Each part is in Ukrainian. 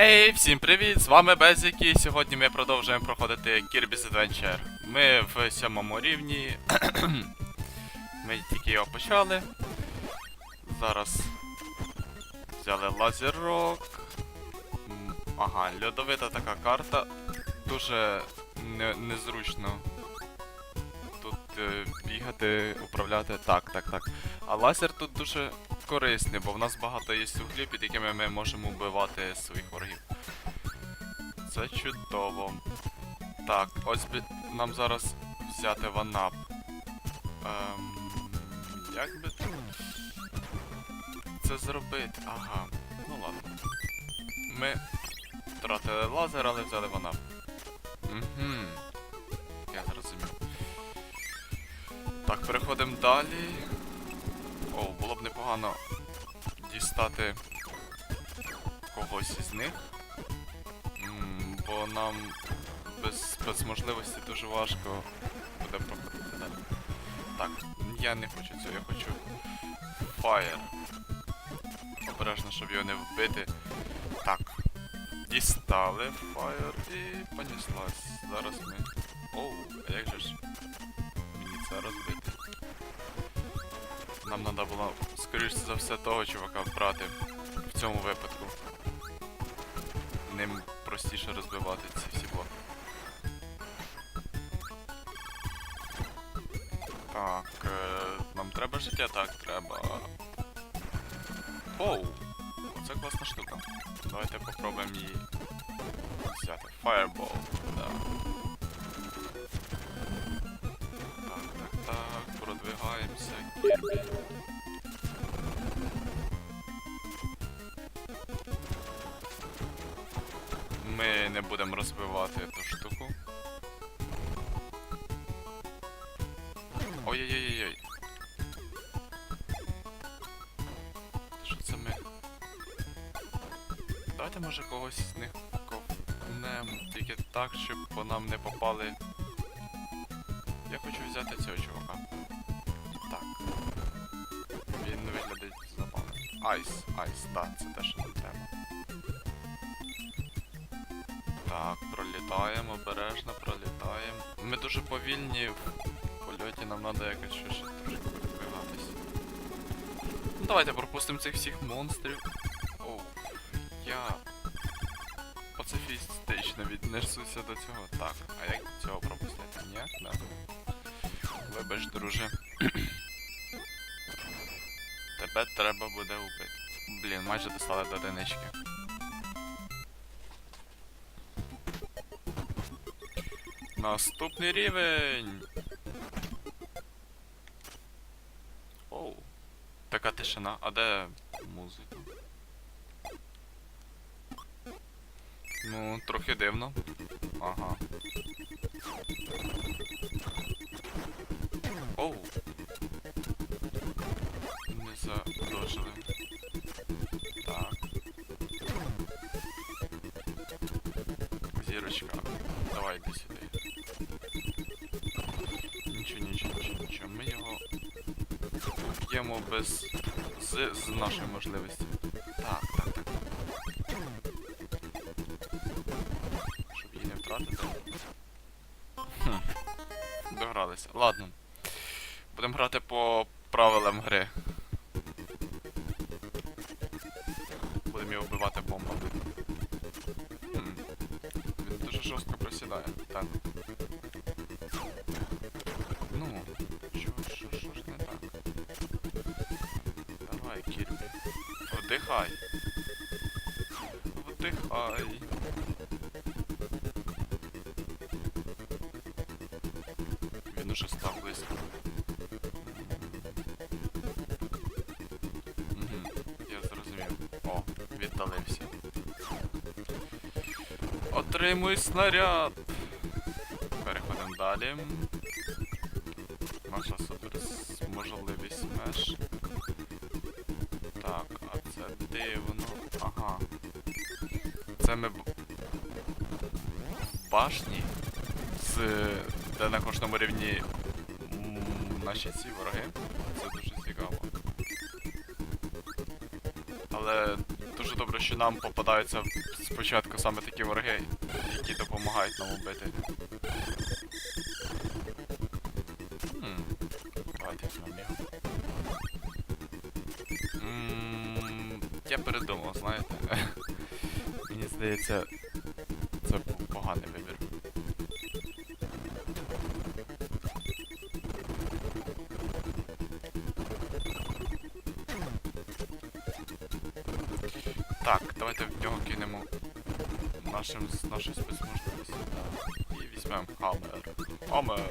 Ей, всім привіт! З вами Безікі. і Сьогодні ми продовжуємо проходити Kirby's Adventure. Ми в сьомому рівні. ми тільки його почали. Зараз взяли лазерок. Ага, льодовита така карта. Дуже не, незручно бігати, управляти. Так, так, так. А лазер тут дуже корисний, бо в нас багато є углів, під якими ми можемо вбивати своїх ворогів. Це чудово. Так, ось би нам зараз взяти ванап. Ем, як би це зробити? Ага, ну ладно. Ми втратили лазер, але взяли ванап. Угу. Так, переходимо далі. О, було б непогано дістати когось із них. М, бо нам без, без можливості дуже важко буде проходити далі. Так, я не хочу цього, я хочу Fire. Обережно, щоб його не вбити. Так. Дістали Fire і понеслась. Зараз ми. Оу, а як же ж це розбити? Нам треба було, скоріш за все, того чувака брати в цьому випадку. Ним простіше розбивати ці всі блоки. Так, е, нам треба життя? Так, треба. Оу! Оце класна штука. Давайте попробуємо її взяти. Fireball, да. Продвигаємося, Ми не будемо розбивати ту штуку. Ой-ой-ой-ой. Що це ми? Давайте може когось з них ковнем, тільки так, щоб по нам не попали. Я хочу взяти цього чувака. Айс, айс, так, це те, що нам треба. Так, пролітаємо, обережно пролітаємо. Ми дуже повільні в польоті, нам треба якось ще, трошки продвигатись. Ну давайте пропустимо цих всіх монстрів. Оу, я пацифістично віднесуся до цього. Так, а як цього пропустити? Ні? Да. Вибач, друже. Тебе треба буде убити. Блін, майже достали до одинички. Наступний рівень. Оу. Така тишина. А де музика? Ну, трохи дивно. Ага. Не задожили. Так. Зірочка. Давай йди сюди. Нічого, нічого, нічого, нічого. Ми його б'ємо без. з, з нашої можливості. Так, так, так. Щоб її не втратити. Хм. Догралися. Ладно. Будемо грати по правилам гри. Його вбивати бомбами. Він дуже жорстко просідає. Так. Ну, що, що, що ж не так? Давай, Кірбі. Вдихай. Вдихай. Він уже став близько. Віддалився. Отримуй снаряд! Переходимо далі. Наша супер можливість смеш. Так, а це дивно. Ага. Це ми башні з де на кожному рівні наші ці вороги. Це дуже цікаво. Але дуже добре, що нам попадаються спочатку саме такі вороги, які допомагають нам убити. Хм. Давайте візьмемо. Я передумав, знаєте. Мені здається, це був поганий вибір. Так, давайте в нього кинемо нашим, нашу спецможливість. І візьмемо Хаммер. Хаммер.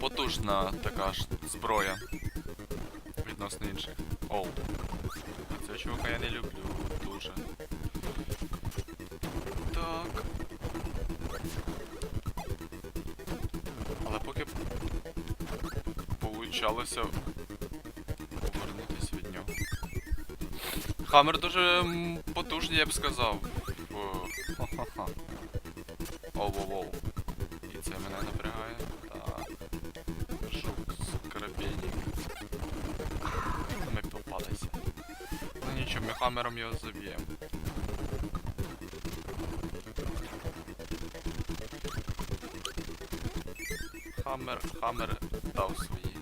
Потужна така ж зброя. Відносно інших. Оу. Цього чувака я не люблю дуже. Так. Але поки получалося Хаммер дуже потужний, я б сказав. Ха-ха-ха. Оу-воу-воу. І це мене напрягає. Так. Жук, скоробейник. Ми попалися. Ну нічого, ми хаммером його заб'ємо. Хаммер, хаммер дав свої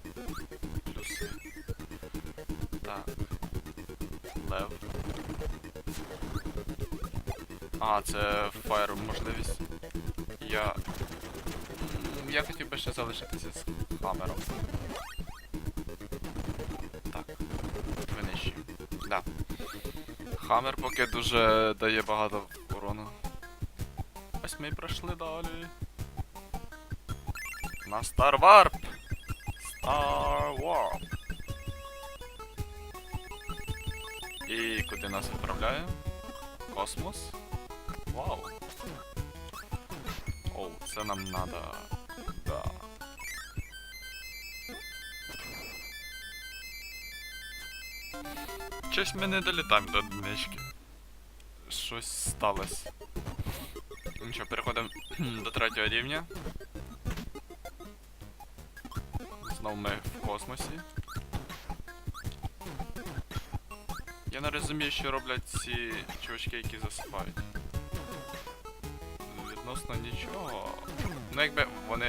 А, це фаєр можливість. Я. Я хотів би ще залишитися з хамером. Так. Винищуємо. Да. Хаммер поки дуже дає багато урону. Ось ми й пройшли далі. На Star Warp! Star Warp! І куди нас відправляє? Космос? Оу, це нам надо. Да. Щось ми не долітаємо до одинички. Щось сталося. Ну що, переходимо до третього рівня. Знову ми в космосі. Я не розумію, що роблять ці чувачки, які засипають. Відносно нічого. Ну якби вони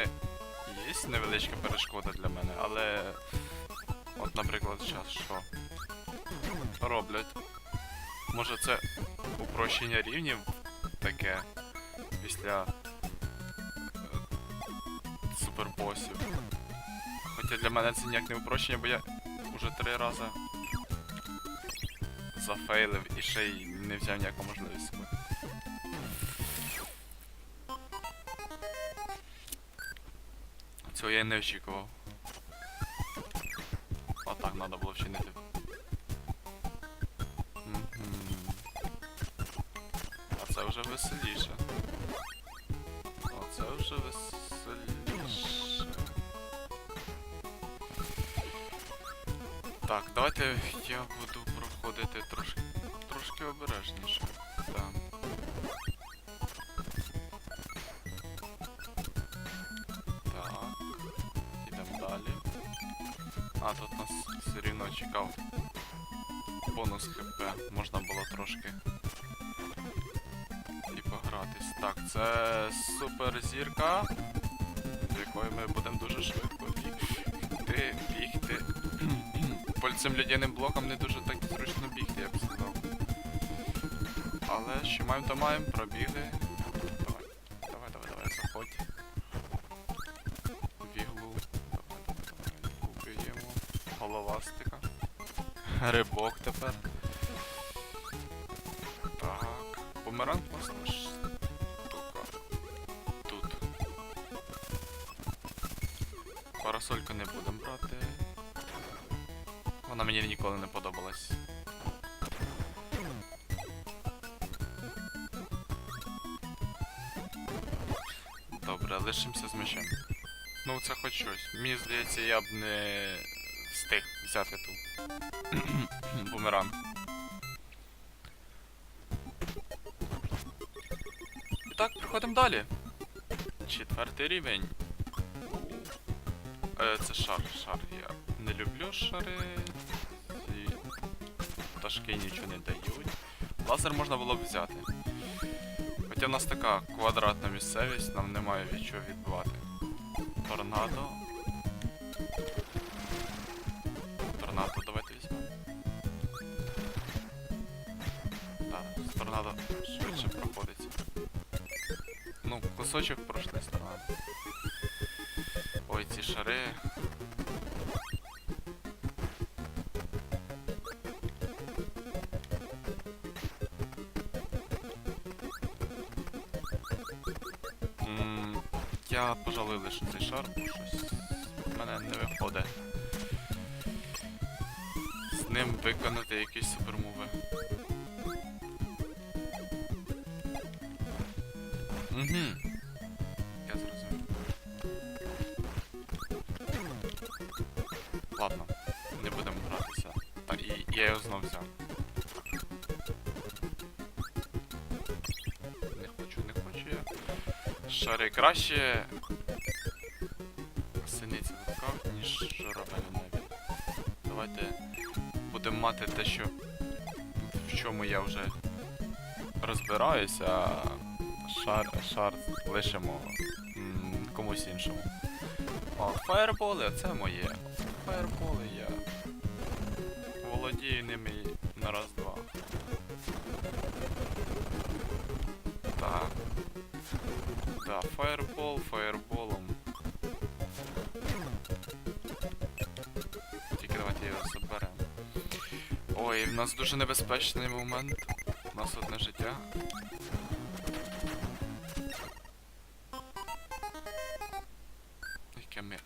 є невеличка перешкода для мене, але. От, наприклад, зараз що? Роблять. Може це упрощення рівнів таке після е, супербосів. Хоча для мене це ніяк не упрощення, бо я уже три рази зафейлив і ще й не взяв ніяку можливість. Цього я не очікував. Отак треба було вчинити. А це вже веселіше. Оце вже веселіше. Так, давайте я буду проходити трошки трошки обережніше. А, тут нас все рівно чекав бонус ХП. Можна було трошки і погратись. Так, це суперзірка, з якою ми будемо дуже швидко бігти, бігти. По цим людяним блокам не дуже так зручно бігти, я б сказав. Але що маємо, то маємо, пробігли. Рибок тепер. Так. Бумеранг класна штука. Тут. Парасольку не будемо брати. Вона мені ніколи не подобалась. Добре, лишимося з мечем. Ну це хоч щось. Мені здається, я б не встиг взяти ту бумеранг. І так, приходимо далі. Четвертий рівень. Е, це шар, шар. Я не люблю шари. Ці пташки нічого не дають. Лазер можна було б взяти. Хоча в нас така квадратна місцевість, нам немає від чого відбивати. Торнадо кусочок пройшли з. Ой, ці шари. Я, пожалуй, лише цей шар, бо щось мене не виходить. З ним виконати якісь супермови. Угу. Шари краще синиці в руках, ніж журавель небі. Давайте будемо мати те, що в чому я вже розбираюся, а шар, шар лишимо комусь іншому. О, фаєрболи, це моє. Фаєрболи я володію ними на Да, фаербол фаерболом. Тільки давайте його заберемо. Ой, в нас дуже небезпечний момент. У нас одне життя. Яке ми.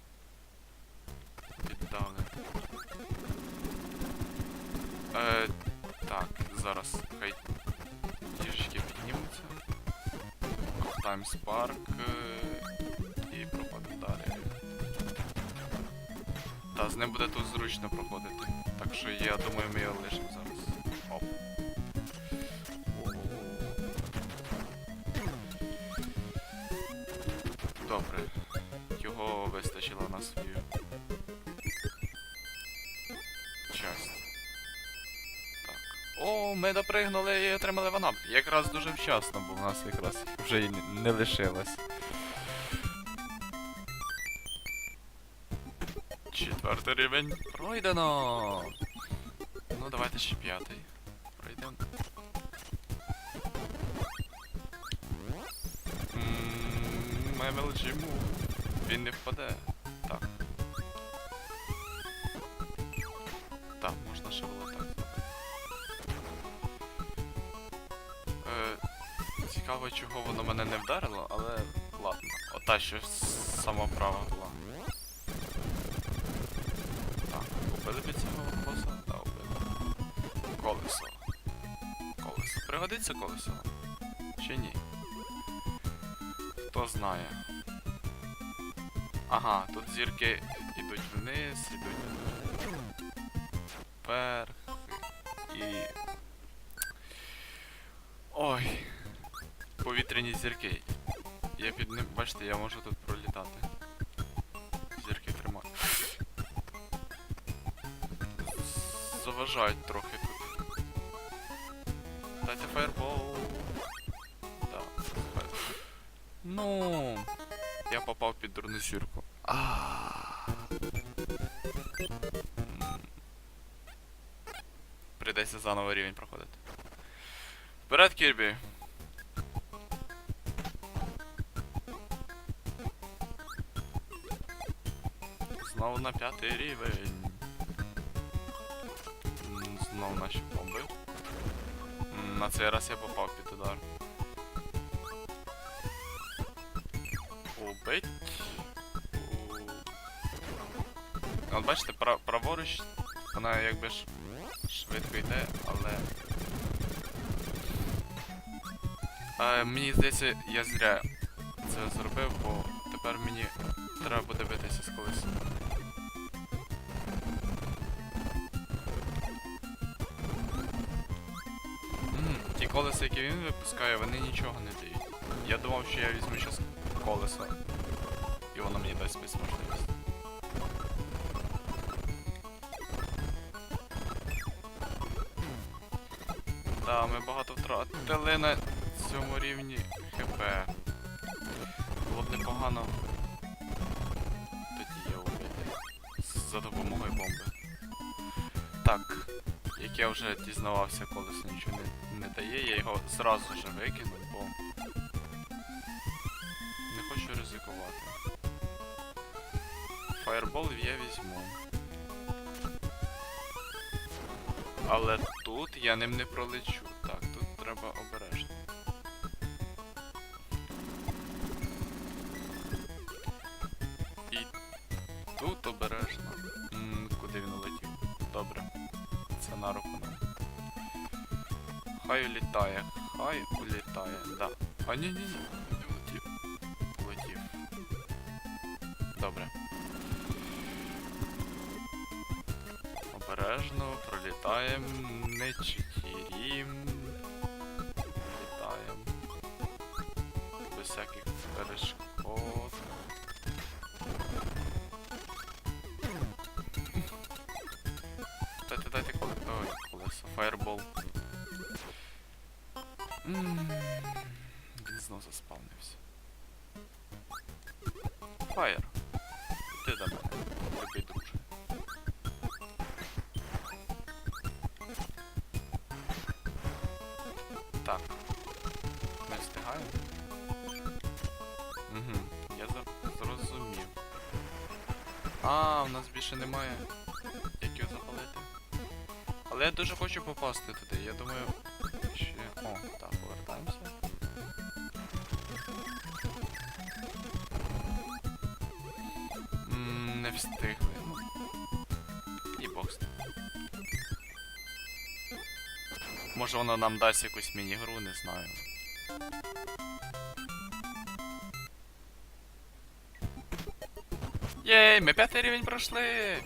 Е, так, зараз хай Таймс Парк і пропаде далі. Та, з ним буде тут зручно проходити. Так що я думаю, ми його лишимо зараз. Оп. Добре. Його вистачило на свою ми допригнули і отримали ванап. Якраз дуже вчасно, бо в нас якраз вже і не- лишилось. Четвертий рівень пройдено. Ну, давайте ще п'ятий. Пройдемо. MLG move. Він не впаде. Цікаво, чого воно мене не вдарило, але ладно. Ота що сама права була. Так, убили б цього боса? Да, убили. Колесо. Колесо. Пригодиться колесо? Чи ні? Хто знає. Ага, тут зірки йдуть вниз, йдуть вверх і. Ой. Повітряні зірки. Я під ним, бачите, я можу тут пролітати. Зірки тримаю. Заважають трохи тут. Дайте фаербол. Да. Ну. Я попав під дурну зірку. Прийдеться заново рівень проходити. Вперед, Кірбі! Знову на п'ятий рівень. М, Знову наші бомби. На цей раз я попав під удар. Убить. От бачите, пра- праворуч вона якби ж швидко йде, але. Мені здається, я зря це зробив, бо тепер мені треба буде битися з колесом. Ті колеса, які він випускає, вони нічого не дають. Я думав, що я візьму щас колесо. І воно мені дасть якусь можливість. Да, ми багато втратили на цьому рівні ХП. Було б непогано. Тоді я убити. За допомогою бомби. Так. Як я вже дізнавався, колесо нічого не, його зразу же викинув, бо не хочу ризикувати. Фаербол я візьму. Але тут я ним не пролечу. Так, тут треба обережно. І тут обережно. М, куди він улетів? Добре. Це на руку. Хай улітає. Хай улітає. Да. А ні, ні. Улетів. Улетів. Добре. Обережно пролітаємо, не читірім. Літаємо. Без всяких перешкод. Дайте, дайте коле... Ой, колесо. Фаербол. Він знов заспавнився. Фаєр. Ти до мене, любий друже. Так. Ми встигаємо? Угу, я зрозумів. А, у нас більше немає. Як його запалити? Але я дуже хочу попасти туди. Я думаю. Ще. О, так, встигли. І бог. Може воно нам дасть якусь міні-гру, не знаю. Єй, ми п'ятий рівень пройшли!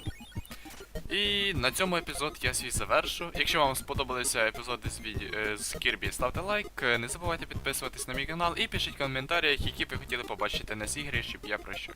І на цьому епізод я свій завершу. Якщо вам сподобалися епізоди з, відео, з Кірбі, ставте лайк, е, не забувайте підписуватись на мій канал і пишіть в коментарях, які б ви хотіли побачити на цій щоб я пройшов.